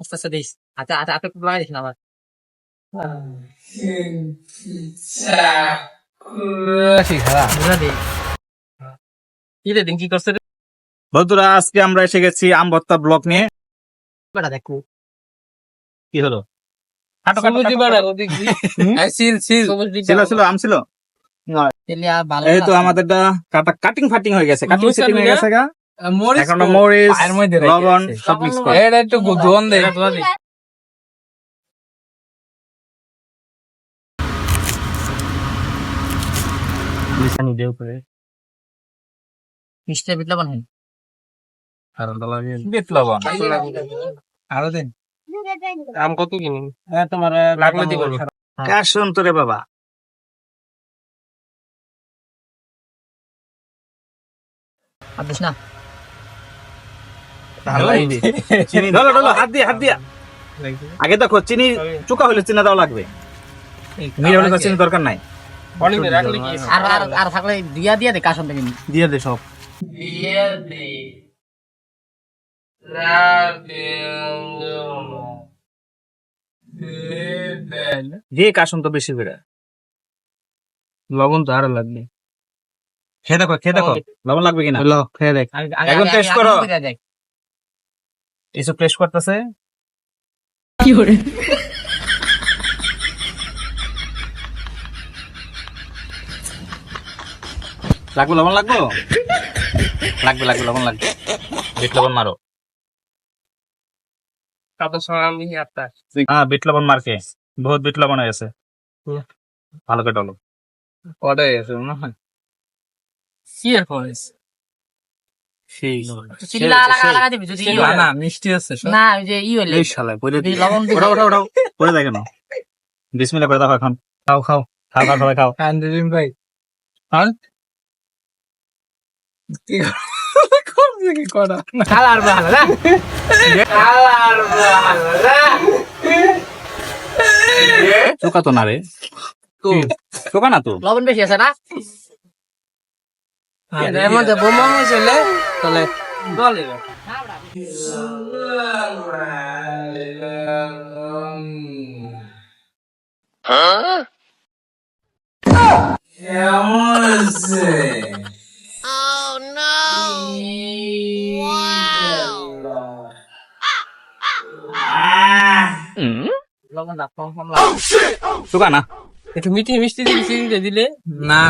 আস্তে আস্তে লাগাই কি করছে রে বন্ধুরা আজকে আমরা এসে গেছি আমবত্তা ব্লক নিয়ে। দেখো কি হলো? ছিল ছিল আম ছিল? এই তো আমাদেরটা কাটা কাটিং ফাটিং হয়ে গেছে। কাটিং সেটিং হয়ে গেছে গা। এখন মরিচ পায়ের মধ্যে রেখে লবণ সব মিক্স করে। এটা একটু ধোন দে। এটা ধোয়া দি। মিষ্টি বিটলা বানাই বিট লবণ আরও দিন। আম কত কিনি? হ্যাঁ তোমার লাগলে দিব কাশন তো রে বাবা? দিস না। হাত দিয়া আগে দেখো চিনি চুকা হলে চিনি দাও লাগবে। চিনি দরকার নাই। আর আর আর থাকলে দিয়া দিয়া দে কাশন থেকে নি দিয়ে দে সব। দিয়ে দে। কাশন তো বেশি করে। লবণ তো আরও লাগবে। খেয়ে দেখো খেয়ে দেখো। লবণ লাগবে কিনা? ল খেয়ে দেখ। এখন আগে করো। করে। এসব টেস্ট করতেছে। লাগবে লবণ লাগবে? লাগবে লাগবে লবণ লাগবে। বিট লবণ মারো। কত সময় আমি একটা হ্যাঁ বিট লবণ মারকে বহুত বিট লবণ হয়ে গেছে। ভালো করে ডলো। ওটাই আছে মনে হয়। কি এর করিস সেই চিনি লাগা লাগা লাগা দিবি যদি ই না মিষ্টি আছে না ওই যে ই এই বলে করে বিসমিল্লাহ করে এখন। খাও খাও খাও খাও সবাই খাও। আন্দরিন ভাই। হ্যাঁ। না চোকা তো না রে। তো। চোকা না তো? লবণ বেশি আছে না? এর মধ্যে বোমা হয়েছিল তাহলে দলে কেমন আছে লবণ রাখ কম কম লাগে চোকা না একটু মিষ্টি মিষ্টি দিলে না